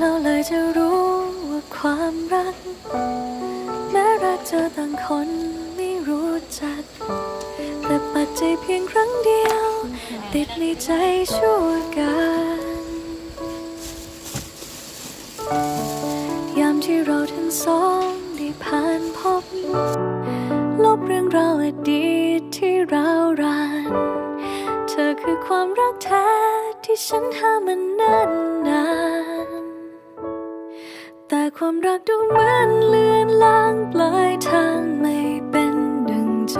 เราเลยจะรู้ว่าความรัก แม้รักเจอต่างคนไม่รู้จัก แต่ปักใจเพียงครั้งเดียว ติดในใจชั่วกันยามที่เราทั้งสองได้ผ่านพบ ลบเรื่องราวอดีตที่ราวราน เธอคือความรักแท้ที่ฉันหามันนานนาน ความรักดูเหมือนเลือนลางปลายทางไม่เป็นดังใจ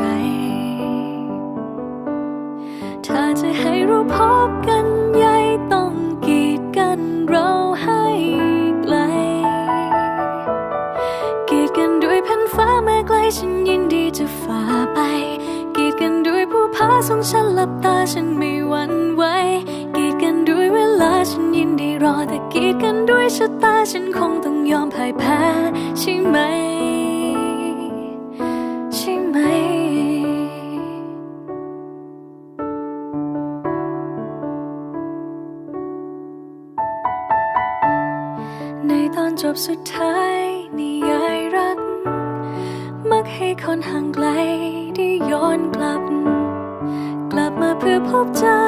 ถ้าจะให้เราพบกันใหญ่ต้องกีดกันเราให้ไกล กีดกันด้วยแผ่นฟ้าแม้ไกลฉันยินดีจะฝ่าไป กีดกันด้วยผู้พาส่งฉันหลับตาฉันไม่หวั่นไหว ฉันยินดีรอแต่กีดกันด้วยชะตาฉันคงต้องยอมพ่ายแพ้ใช่ไหม ใช่ไหม ในตอนจบสุดท้ายนิยายรัก มักให้คนห่างไกลได้ย้อนกลับ กลับมาเพื่อพบเจอ